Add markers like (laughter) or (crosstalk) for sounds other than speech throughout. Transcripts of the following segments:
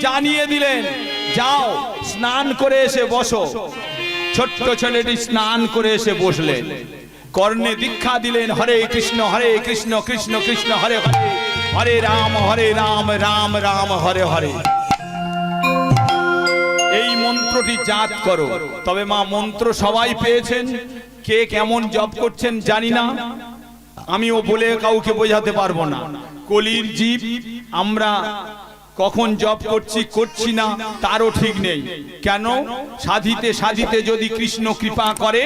জানিয়ে দিলেন, যাও, স্নান করে এসে বসো। ছোট্ট ছেলেটি স্নান করে এসে বসলেন কর্ণে দীক্ষা দিলেন, হরে কৃষ্ণ হরে কৃষ্ণ কৃষ্ণ কৃষ্ণ, হরে হরে হরে রাম হরে রাম রাম রাম, হরে হরে। এই মন্ত্রটি জাত করো। তবে মা, মন্ত্র সবাই পেয়েছেন? কে কেমন জপ করছেন জানি না। আমিও বলে কাউকে বোঝাতে পারব না। কলির জীব, আমরা কখন জপ করছি করছি না তারও ঠিক নেই। কেন? সাধিতে সাধিতে যদি কৃষ্ণ কৃপা করে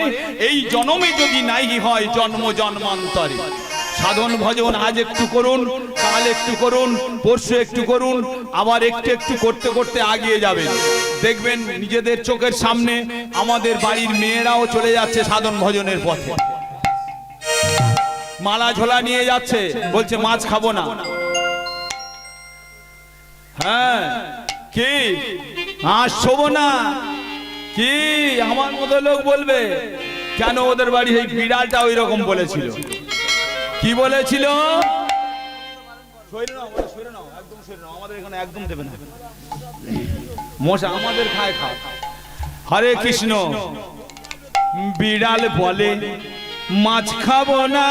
এই জন্মে যদি নাই হয় জন্ম জন্মান্তরে। সাধন ভজন আজ একটু করুন কাল একটু করুন পরশু একটু করুন আবার একটু একটু করতে করতে আগিয়ে যাবেন। দেখবেন নিজেদের চোখের সামনে আমাদের বাড়ির মেয়েরাও চলে যাচ্ছে সাধন ভজনের পথে। মালা ঝোলা নিয়ে যাচ্ছে বলছে মাছ খাব না। হ্যাঁ। কি? হাঁস শোবো না। কি? আমার মতো লোক বলবে কেন ওদের বাড়ি এই বিড়ালটা ওই রকম বলেছিল? কি বলেছিল? আমাদের এখানে একদম দেবে না। আমাদের খায় খাও। হরে কৃষ্ণ। বিড়াল বলে মাছ খাব না।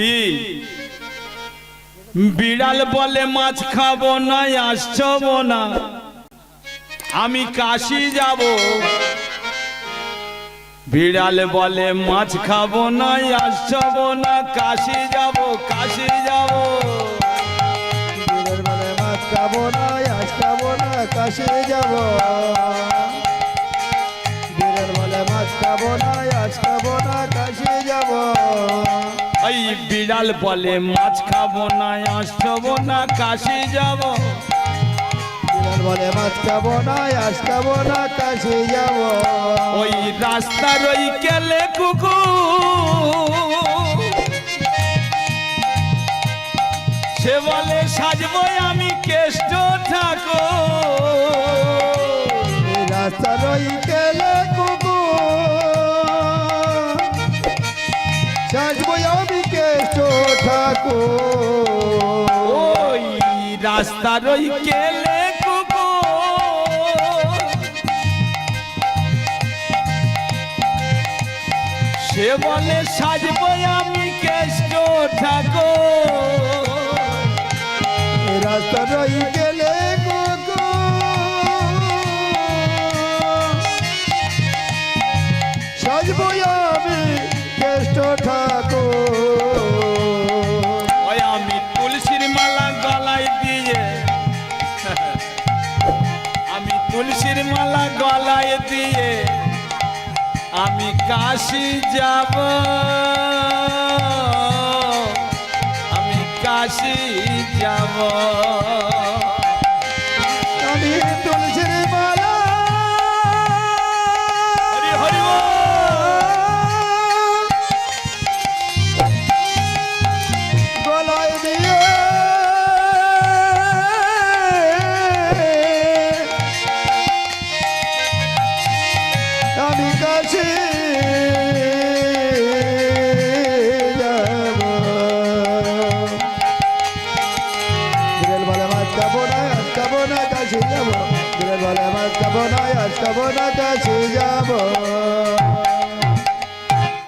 কি? বিড়াল বলে মাছ খাব না আসছব না। আমি কাশি যাব। বিড়াল বলে মাছ খাব না আসছব না, কাশি যাব কাশি যাব। দিনের বেলায় মাছ খাব না না কাশি যাব দিনের বেলায় মাছ খাব না বিড়াল বলে মাছ খাব না আসছব না কাশি যাব। মাছ খাব না কাশি যাব। ওই রাস্তার ওই কেলে কুকুর। সে বলে সাজবো আমি কেষ্ট ঠাকুর। এই রাস্তা রই ওই রাস্তার ওই কেলে সে বলে, সাজবো আমি কেষ্ট এই রাস্তা রই গেলে সাজবো আমি কেষ্ট ঠাকুর। তুলসীর মালা গলায় দিয়ে আমি কাশি যাব। আমি কাশি যাব। আমি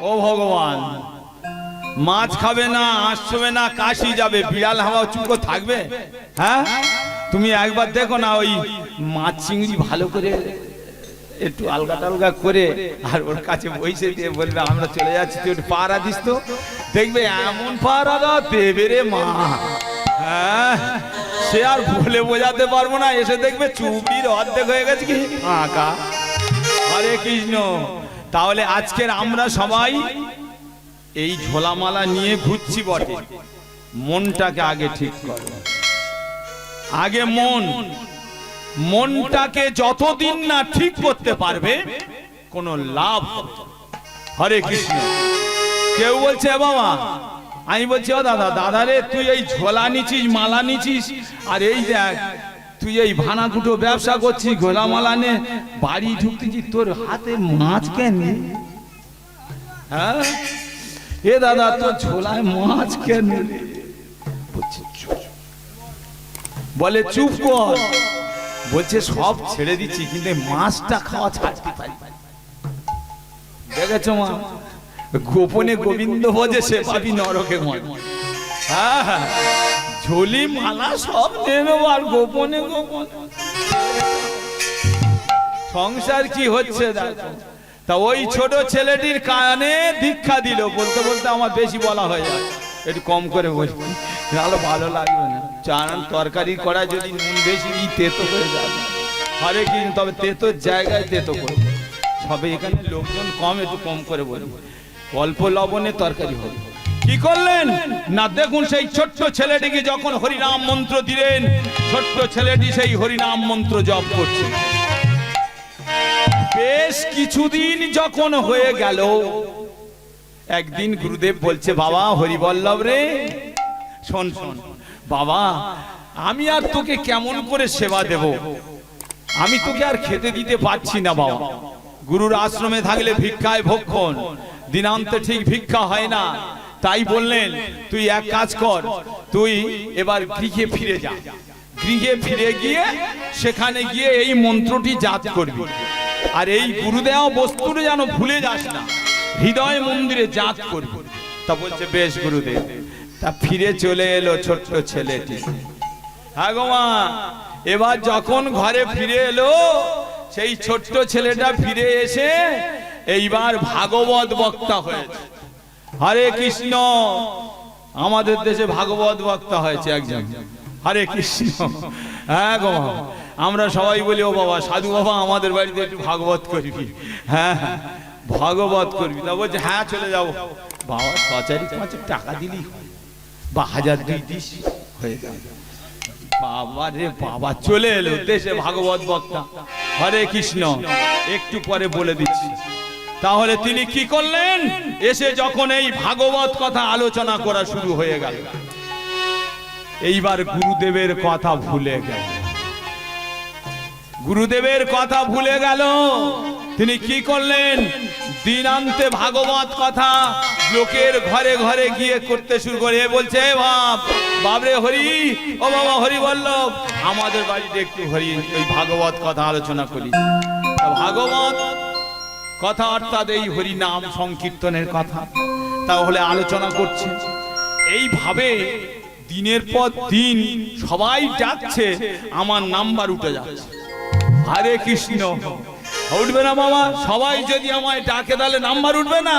ও ভগবান, মাছ খাবে না আসবে না, কাশি যাবে, বিড়াল, হাওয়া চুপ করে থাকবে? হ্যাঁ? তুমি একবার দেখো না ওই মাছ চিংড়ি ভালো করে একটু আলগা টালগা করে আর ওর কাছে বইসে দিয়ে বলবে, আমরা চলে যাচ্ছি, তুই একটু পাড়া দিস তো। দেখবে এমন দাও দেবে রে মা। হ্যাঁ? সে আর বলে বোঝাতে পারব না, এসে দেখবে চুপির অর্ধেক হয়ে গেছে কি? আঁকা হরে কৃষ্ণ। তাহলে আজকের আমরা সবাই এই ঝোলামালা নিয়ে ঘুরছি বটে। মনটাকে আগে ঠিক করো। আগে মন। মনটাকে যতদিন না ঠিক করতে পারবে, কোনো লাভ হরে কৃষ্ণ। কেউ বলছে, "এ বাবা আমি বলছি, ও দাদা দাদা রে, তুই এই ঝোলা নিছিস মালা নিছিস আর এই দেখ, তুই এই ভানা দুটো ব্যবসা করছিস ঘোলা মালা নে, বাড়ি ঢুকতেছিস তোর হাতে মাছ কেন হ্যাঁ? এ দাদা, তোর ঝোলায় মাছ কেন। বলে, চুপ কর। বলছে, সব ছেড়ে দিচ্ছি, কিন্তু মাছটা খাওয়া ছাড়তে পারি দেখেছ মা? গোপনে গোবিন্দ ভজে সে পাবি নরকে মন। হ্যাঁ। ঝোলি মালা সব নেবে আর গোপনে গোপনে। সংসার কি হচ্ছে দেখো তা ওই ছোট ছেলেটির কানে দীক্ষা দিল বলতে বলতে আমার বেশি বলা হয়ে যায়। একটু কম করে বলি নাহলে ভালো লাগবে না। চান তরকারি করা যদি নুন বেশি দিই তেতো হয়ে যাবে। হরে কি তবে তেতোর জায়গায় তেতো করব সবে এখানে লোকজন কম একটু কম করে বলব অল্প লবণে তরকারি হবে। কি করলেন? না, দেখুন সেই ছোট্ট ছেলেটিকে যখন হরিনাম মন্ত্র দিলেন, ছোট্ট ছেলেটি সেই হরিনাম মন্ত্র জপ করছে। বেশ কিছুদিন যখন হয়ে গেল, একদিন গুরুদেব বলছে, বাবা, হরিবল্লভ রে, শোন শোন, বাবা, আমি আর তোকে কেমন করে সেবা দেব? আমি তোকে আর খেতে দিতে পারছি না, বাবা। গুরুর আশ্রমে থাকলে ভিক্ষায় ভক্ষণ দিনান্তে ঠিক ভিক্ষা হয় না। তাই বললেন, তুই এক কাজ কর, তুই এবার গৃহে ফিরে যা। গৃহে ফিরে গিয়ে সেখানে গিয়ে এই মন্ত্রটি জাত করবি। আর এই গুরুদেওয়া বস্তুটা যেন ভুলে যাস না, হৃদয় মন্দিরে জাত করবি। তা বলছে, বেশ গুরুদেব, তা ফিরে চলে এলো ছোট্ট ছেলেটি। হ্যাঁ গো মা, এবার যখন ঘরে ফিরে এলো, সেই ছোট্ট ছেলেটা ফিরে এসে এইবার ভাগবত বক্তা হয়েছে। হরে কৃষ্ণ, আমাদের দেশে ভাগবত বক্তা হয়েছে একজন। হরে কৃষ্ণ। হ্যাঁ গো আমরা সবাই বলি, ও বাবা, সাধু বাবা, আমাদের বাড়িতে একটু ভাগবত করবি। হ্যাঁ ভাগবত করবি। তা বলছে হ্যাঁ চলে যাব। বাবা কচারি পাঁচ টাকা দিলি। বা হাজার দুই দিস। হয়ে যাবে বাবা রে বাবা, চলে এলো দেশে ভাগবত বক্তা। হরে কৃষ্ণ, একটু পরে বলে দিচ্ছি। তাহলে তিনি কি করলেন? এসে যখন এই ভাগবত কথা আলোচনা করা শুরু হয়ে গেল, এইবার গুরুদেবের কথা ভুলে গেল। গুরুদেবের কথা ভুলে গেল, তিনি কি করলেন? দিনান্তে ভাগবত কথা লোকের ঘরে ঘরে গিয়ে করতে শুরু করে বলছে, "এ বাপ বাবরে হরি, ও বাবা হরি বল্লভ, আমাদের বাড়িতে একটু হরি, ওই ভাগবত কথা আলোচনা করি। ভাগবত কথা অর্থাৎ এই হরি নাম সংকীর্তনের কথা। তাহলে আলোচনা করছে। এইভাবে দিনের পর দিন সবাই যাচ্ছে আমার নাম্বার উঠে যাচ্ছে। হরে কৃষ্ণ। উঠবে না বাবা সবাই যদি আমায় ডাকে তাহলে নাম্বার উঠবে না।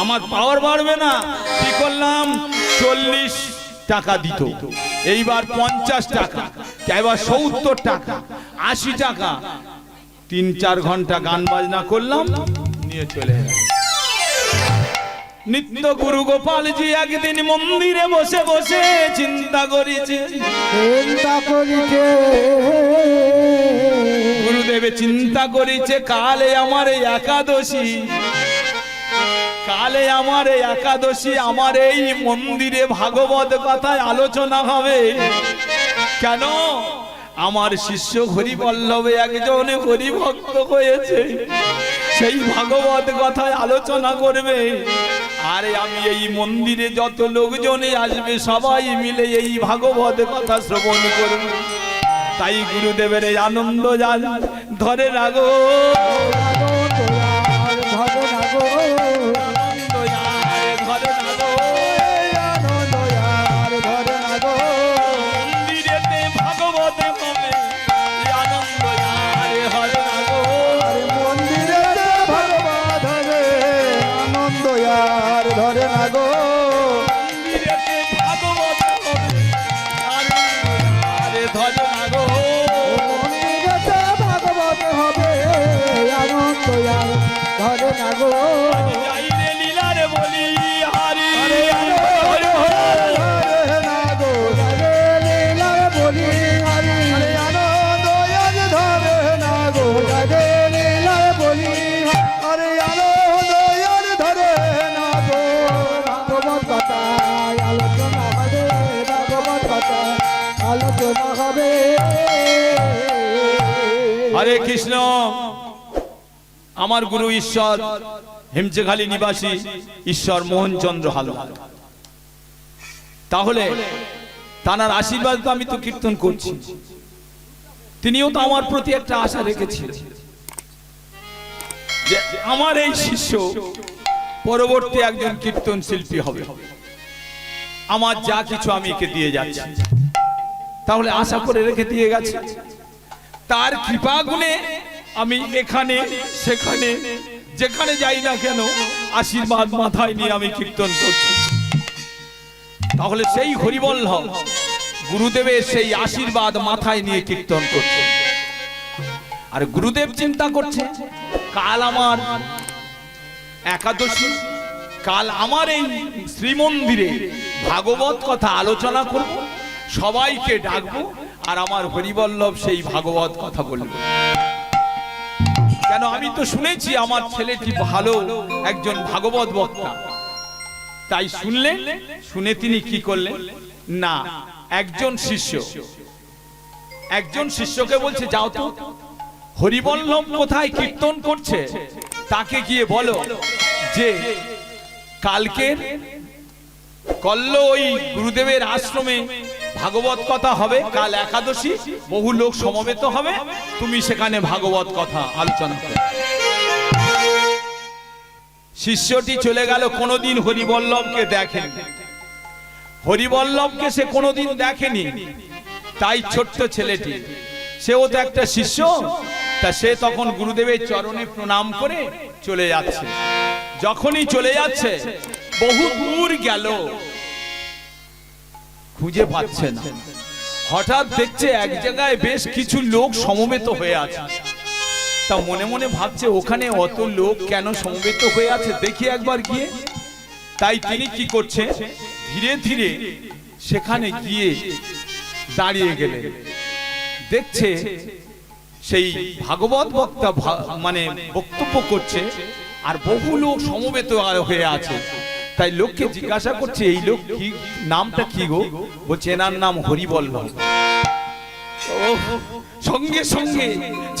আমার পাওয়ার বাড়বে না। কি করলাম? চল্লিশ টাকা দিত। এইবার পঞ্চাশ টাকা। এবার সত্তর টাকা। আশি টাকা। তিন চার ঘণ্টা গান বাজনা করলাম নিয়ে চলে নিত্য গুরু গোপালজি একদিন মন্দিরে বসে বসে চিন্তা করেছে। চিন্তা করিছে। গুরুদেবে চিন্তা করেছে কালে আমার একাদশী। কালে আমার একাদশী আমার এই মন্দিরে ভাগবত কথায় আলোচনা হবে। কেন? আমার শিষ্য হরি বল্লভে একজন হরি ভক্ত হয়েছে। সেই ভাগবত কথায় আলোচনা করবে। আরে আমি এই মন্দিরে যত লোকজনে আসবে, সবাই মিলে এই ভাগবত কথা শ্রবণ করবে। তাই গুরুদেবের আনন্দ যান ধরে রাগো না গো। লীলার বলি হারি হরে কৃষ্ণ। আমার গুরু ঈশ্বর হেমচেখালী নিবাসী ঈশ্বর মোহনচন্দ্র হালদার। তাহলে তানার আশীর্বাদ তো আমি তো কীর্তন করছি। তিনিও তো আমার প্রতি একটা আশা রেখেছিলেন। যে আমার এই শিষ্য পরবর্তী একজন কীর্তন শিল্পী হবে। আমার যা কিছু আমি একে দিয়ে যাচ্ছি। তাহলে আশা করে রেখে দিয়ে গেছে। তার কৃপা গুণে আমি এখানে, সেখানে, যেখানে যাই না কেন, আশীর্বাদ মাথায় নিয়ে আমি কীর্তন করছি। তাহলে সেই হরিবল্লভ গুরুদেবের সেই আশীর্বাদ মাথায় নিয়ে কীর্তন করছে। আর গুরুদেব চিন্তা করছে, কাল আমার একাদশী, কাল আমার এই শ্রীমন্দিরে ভাগবত কথা আলোচনা করব, সবাইকে ডাকবো, আর আমার হরিবল্লভ সেই ভাগবত কথা বলব। কেন? আমি তো শুনেছি আমার ছেলেটি ভালো, একজন ভাগবত বক্তা। তাই শুনলেন শুনে তিনি কি করলেন? না, একজন শিষ্য। একজন শিষ্যকে বলছে, যাও তো। হরিবল্লভ কোথায় কীর্তন করছে? তাকে গিয়ে বলো যে, কালকের কল্ল ওই গুরুদেবের আশ্রমে ভাগবত কথা হবে, কাল একাদশী, বহু লোক সমবেত হবে, তুমি সেখানে ভাগবত কথা আলোচনা শিষ্যটি চলে গেল, কোনোদিন হরিবল্লভকে দেখেনি। হরিবল্লভকে সে কোনোদিন দেখেনি। তাই ছোট্ট ছেলেটি, সেও তো একটা শিষ্য, তা সে তখন গুরুদেবের চরণে প্রণাম করে চলে যাচ্ছে। যখনই চলে যাচ্ছে, বহু দূর গেল খুঁজে পাচ্ছে না। হঠাৎ দেখছে এক জায়গায় বেশ কিছু লোক সমবেত হয়ে আছে। তা মনে মনে ভাবছে, ওখানে অত লোক কেন সমবেত হয়ে আছে? দেখি একবার গিয়ে। তাই তিনি কি করছে? ধীরে ধীরে সেখানে গিয়ে দাঁড়িয়ে গেলেন। দেখছে সেই ভাগবত বক্তা মানে বক্তব্য করছে, আর বহু লোক সমবেত হয়ে আছে। তাই লোককে জিজ্ঞাসা করছে এই লোক কি? নামটা কি গো? বলছে এনার নাম হরিবল্লভ। সঙ্গে সঙ্গে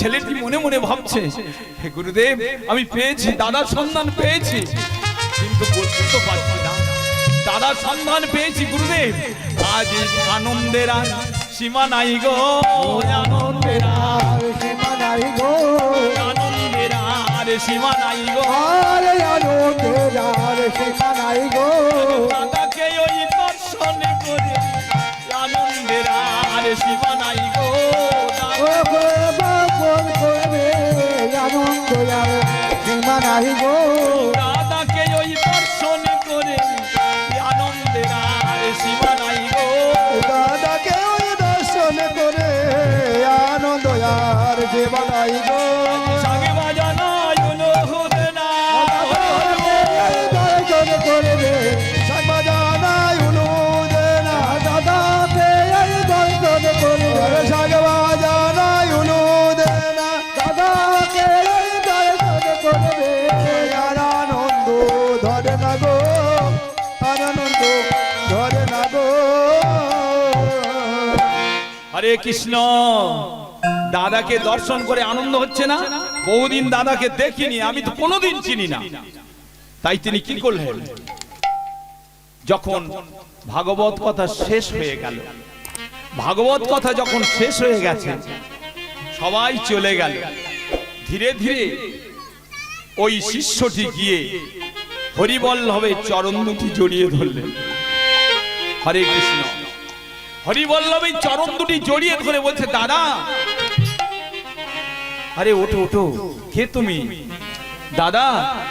ছেলেটি মনে মনে ভাবছে হে গুরুদেব আমি পেয়েছি দাদার সন্ধান পেয়েছি। কিন্তু বলতে তো পারছি না। দাদার সন্ধান পেয়েছি গুরুদেব। আজ এই আনন্দের আর সীমা নাই গো। আনন্দের আর সীমা নাই গো। সীমা নাই গো। আর আনন্দের আর সীমা নাই গো। দাদাকে ওই দর্শন করে আনন্দের আর সীমা নাই গো। ও গো বাপন করবে আনন্দ আর সীমা নাই গো। দাদাকে ওই দর্শন করে আনন্দের আর সীমা নাই গো। দাদাকে ওই দর্শন করে আনন্দ আর সীমা নাই গো। হরে কৃষ্ণ। দাদাকে দর্শন করে আনন্দ হচ্ছে না? বহুদিন দাদাকে দেখিনি, আমি তো কোনোদিন চিনি না। তাই তিনি কি করলেন? যখন ভাগবত কথা শেষ হয়ে গেল, ভাগবত কথা যখন শেষ হয়ে গেছে, সবাই চলে গেল। ধীরে ধীরে ওই শিষ্যটি গিয়ে হরিবল্লভের চরণ দুটি জড়িয়ে ধরলেন। হরে কৃষ্ণ। হরিবল্লভ এই চরণ দুটি জড়িয়ে ধরে বলছে, দাদা, আরে ওঠো ওঠো, কে তুমি? দাদা,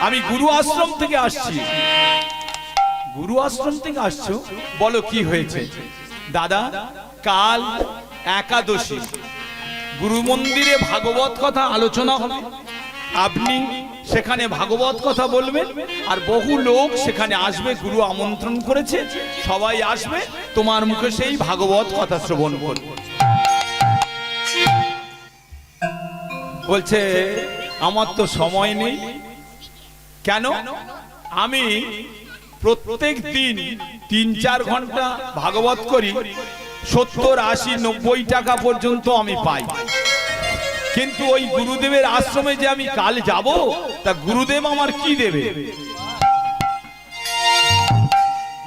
আমি গুরু আশ্রম থেকে আসছি। গুরু আশ্রম থেকে আসছো? বলো কি হয়েছে? দাদা, কাল একাদশী। গুরু মন্দিরে ভাগবত কথা আলোচনা হবে। আপনি সেখানে ভাগবত কথা বলবেন, আর বহু লোক সেখানে আসবে, গুরু আমন্ত্রণ করেছে, সবাই আসবে তোমার মুখে সেই ভাগবত কথা শ্রবণ করবে বলছে, আমার তো সময় নেই। কেন? আমি প্রত্যেক দিন তিন চার ঘণ্টা ভাগবত করি, সত্তর, আশি, নব্বই টাকা পর্যন্ত আমি পাই। কিন্তু ওই গুরুদেবের আশ্রমে যে আমি কাল যাব, তা গুরুদেব আমার কি দেবে?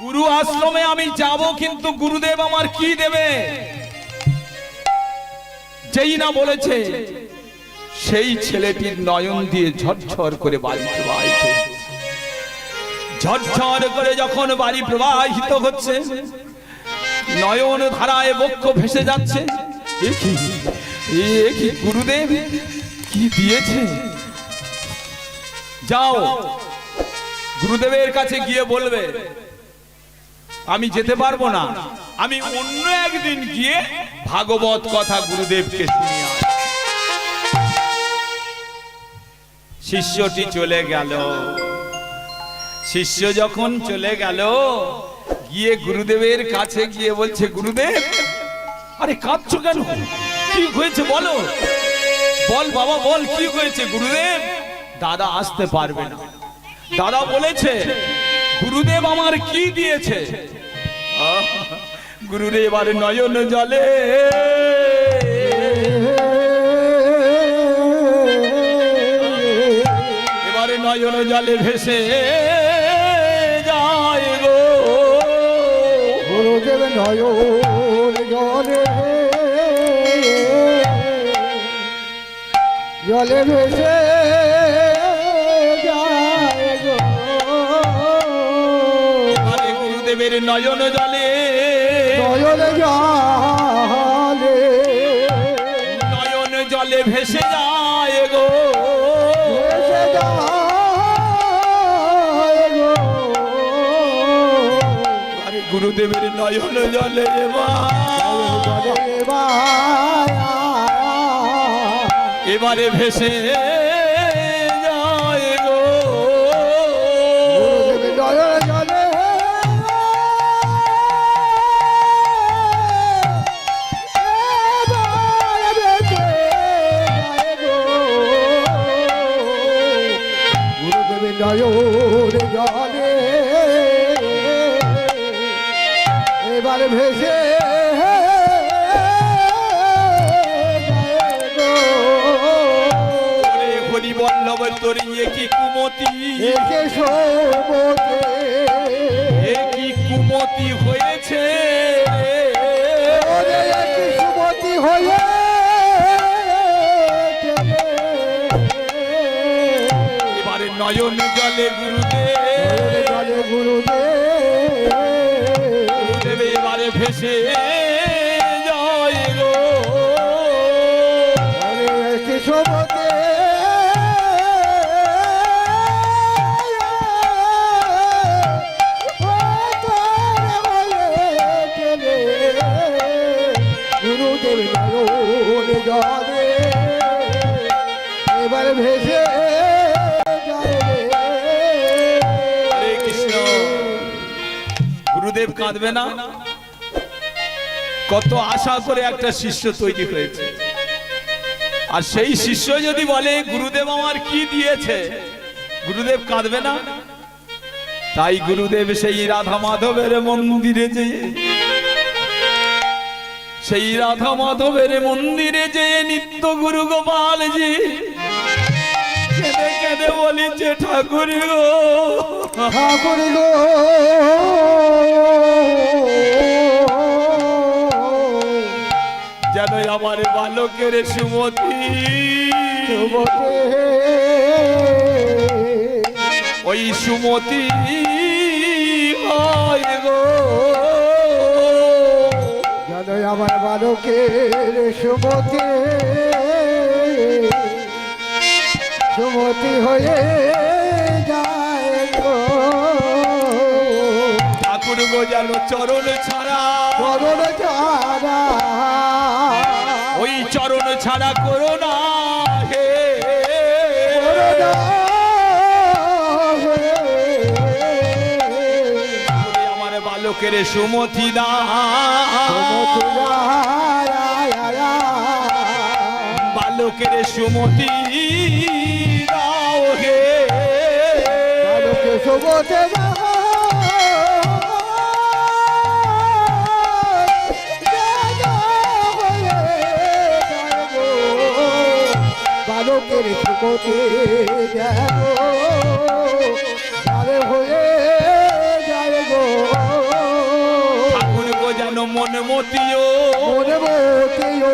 গুরু আশ্রমে আমি যাব, কিন্তু গুরুদেব আমার কি দেবে? যেই না বলেছে, সেই ছেলেটির নয়ন দিয়ে ঝরঝর করে বাড়ি প্রবাহিত। ঝরঝর করে যখন বাড়ি প্রবাহিত হচ্ছে, নয়ন ধারায় বক্ষ ভেসে যাচ্ছে। গুরুদেব? কি দিয়েছে? যাও, গুরুদেবের কাছে গিয়ে বলবে আমি যেতে পারব না। আমি অন্য একদিন গিয়ে ভাগবত কথা গুরুদেবকে শুনিয়ে। শিষ্যটি চলে গেল। শিষ্য যখন চলে গেল, গিয়ে গুরুদেবের কাছে গিয়ে বলছে, গুরুদেব, আরে কাঁদছো কেন? কি হয়েছে বলো? বল বাবা, বল, কি হয়েছে? গুরুদেব, দাদা আসতে পারবে না। দাদা বলেছে, গুরুদেব আমার কি দিয়েছে? (laughs) গুরুদেব আর নয়ন জলে। এবারে নয়ন জলে ভেসে যায় গো। গুরুদেব নয়ন জলে জলে ভেসে গুরুদেবের নয়ন জলে। নয়ন জলে। নয়ন জলে ভেসে যায় গো। ভেসে যায় গো। আরে গুরুদেবের নয়ন জলে এবারে ভেসে কাঁদবে না। কত আশা করে একটা শিষ্য তৈরি হয়েছে। আর সেই শিষ্য যদি বলে, গুরুদেব আমার কি দিয়েছে? গুরুদেব কাঁদবে না। তাই গুরুদেব সেই রাধা মাধবের মন্দিরে যেয়ে, সেই রাধা মাধবের মন্দিরে যেয়ে নিত্য গুরু গোপালজি কেঁদে কেঁদে বলিছে, ঠাকুর গো ঠাকুর গো। যেন আমার বালকের সুমতি। ওই সুমতি হয় গো। যেন আমার বালকের সুমতি। সুমতি হয়ে যায়। ঠাকুর গো চরণ ছাড়া। চরণ চারা ওই চরণ ছাড়া করো না হে। আমার বালকের সুমতি দা। বালকের সুমতি দাও হে। সুমতে সুমতি যেন যাবে হয়ে যায় গো। ঠাকুর গো যেন মন মতিও। মনে মতিও।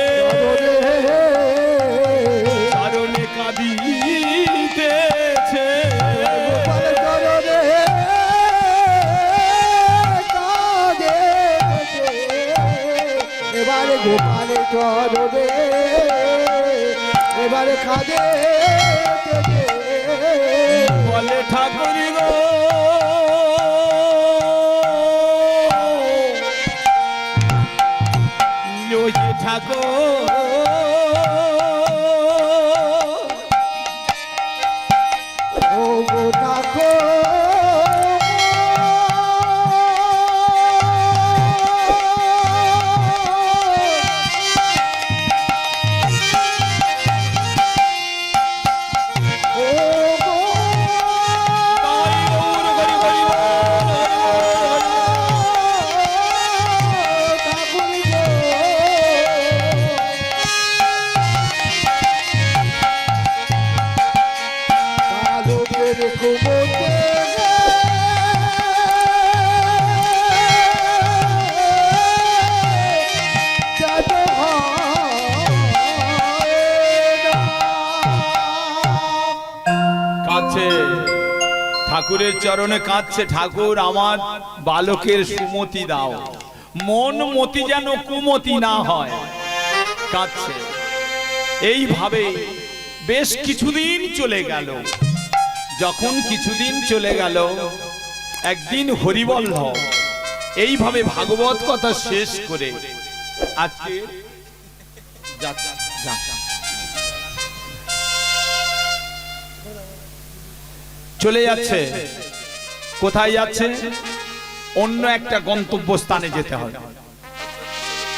গোপালে চরণে এবারে খাদে বলে ঠাকুর গো। চরণে কাঁদছে ঠাকুর, আমার বালকের সুমতি দাও। মন মতি যেন কুমতি না হয়। কাঁদছে। এইভাবে বেশ কিছুদিন চলে গেল। যখন কিছুদিন চলে গেল, একদিন হরিবল্লভ এইভাবে ভাগবত কথা শেষ করে আজকে। চলে যাচ্ছে। কোথায় যাচ্ছে? অন্য একটা গন্তব্য স্থানে যেতে হবে।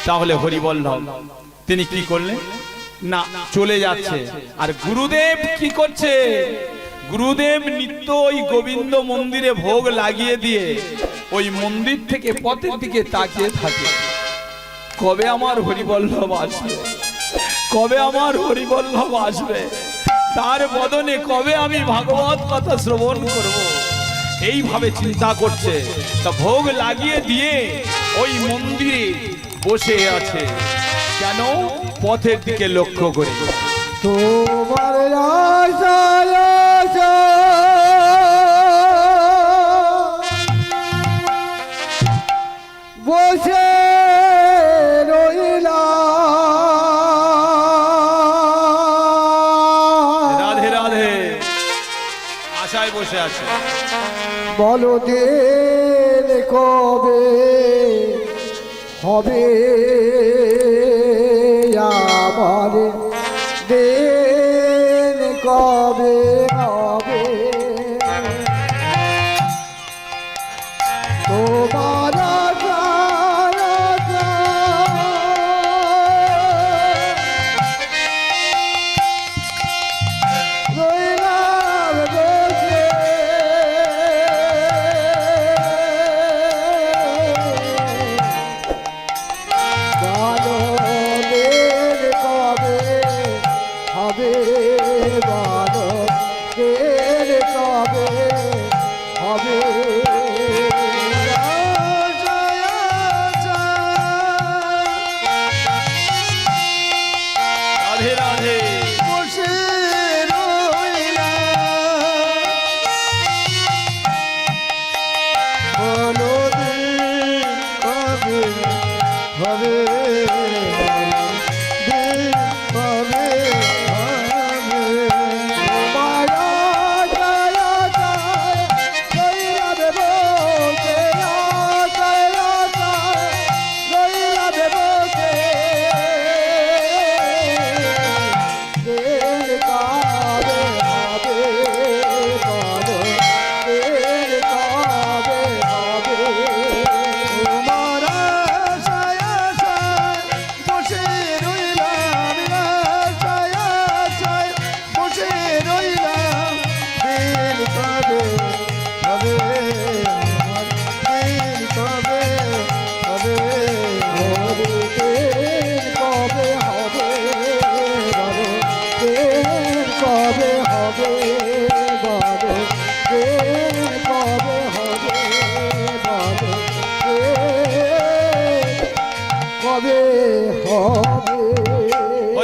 তাহলে হরিবল্লভ, তিনি কি করলেন? না, চলে যাচ্ছে। আর গুরুদেব কি করছে? গুরুদেব নিত্য ওই গোবিন্দ মন্দিরে ভোগ লাগিয়ে দিয়ে ওই মন্দির থেকে পথের দিকে তাকিয়ে থাকে। কবে আমার হরিবল্লভ আসবে? কবে আমার হরিবল্লভ আসবে? তার বদনে কবে আমি ভাগবত কথা শ্রবণ করব? এইভাবে চিন্তা করছে। তা ভোগ লাগিয়ে দিয়ে ওই মন্দিরে বসে আছে। কেন? পথের দিকে লক্ষ্য করে। তোমার বলো দিন কবে হবে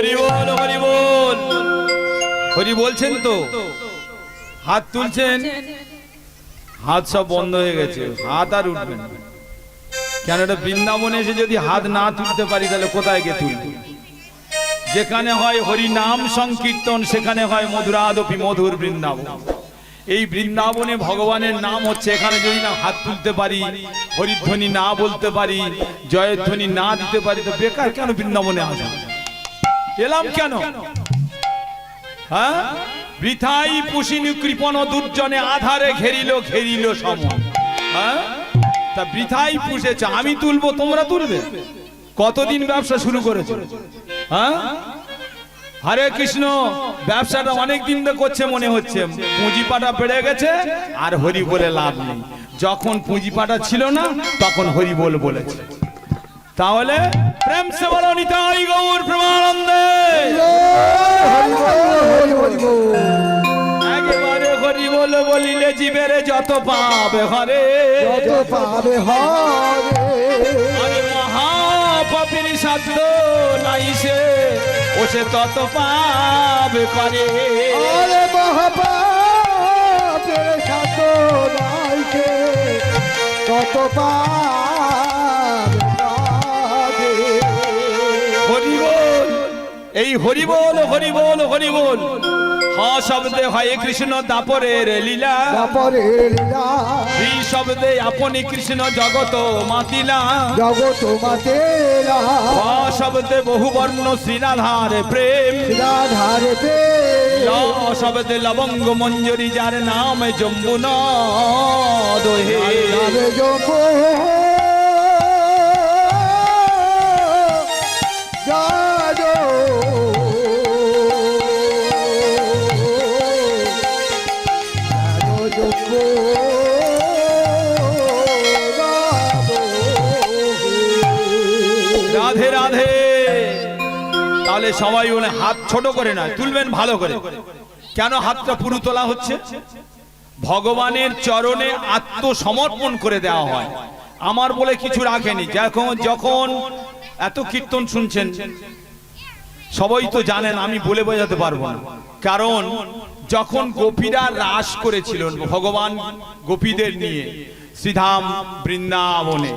হরি বল হরি বল। হরি বলছেন তো? হাত তুলছেন? হাত সব বন্ধ হয়ে গেছে। হাত আর উঠবে কেন এটা বৃন্দাবনে এসে যদি হাত না তুলতে পারি, তাহলে কোথায় যেখানে হয় হরি নাম সংকীর্তন, সেখানে হয় মধুরাদপি মধুর বৃন্দাবন। এই বৃন্দাবনে ভগবানের নাম হচ্ছে, এখানে যদি না হাত তুলতে পারি, হরিধ্বনি না বলতে পারি, জয়ধ্বনি না দিতে পারি, তো বেকার কেন বৃন্দাবনে আসা এলাম কেন? হ্যাঁ? বৃথাই পুষিনি কৃপণ দুর্জনে আধারে ঘেরিল ঘেরিল সম হ্যাঁ? তা বৃথাই পুষেছে, আমি তুলবো, তোমরা তুলবে? কতদিন ব্যবসা শুরু করেছ? হ্যাঁ? হরে কৃষ্ণ, ব্যবসাটা অনেক দিন ধরে করছে মনে হচ্ছে। পুঁজিপাটা বেড়ে গেছে, আর হরি বলে লাভ নেই। যখন পুঁজিপাটা ছিল না, তখন হরি বল বলেছে। তাহলে প্রেম সে বলো নিতাই গৌর প্রেমানন্দে। হরি হরি হরি। একেবারে হরি বল বলিলে জীবের যত পাবে হরে। যত পাবে হবে আরে মহাপাপির সাধ্য নাই সে ও সে তত পাবে করে। আরে মহাপাপের সাথ নাইকে কত পাপ এই হরি বল হরি বল হরি বল হ শব্দে হয় কৃষ্ণ দাপরের লীলা। লীলা। শ্রী শব্দে আপনি কৃষ্ণ জগত মাতিলা। জগত মাতেরা হ শব্দে বহু বর্ণ শ্রীরাধার প্রেম। রাধারে পে ল শব্দে লবঙ্গ মঞ্জরি যার নাম জম্বুন দোহে রাধে তাহলে সবাই বলে, হাত ছোট করে না তুলবেন ভালো করে। কেন হাতটা পুরু তোলা হচ্ছে? ভগবানের চরণে আত্মসমর্পণ করে দেওয়া হয়। আমার বলে কিছু রাখেনি। যখন যখন এত কীর্তন শুনছেন, সবাই তো জানেন, আমি বলে বোঝাতে পারব না। কারণ, যখন গোপীরা রাস করেছিল ভগবান গোপীদের নিয়ে, শ্রীধাম বৃন্দাবনে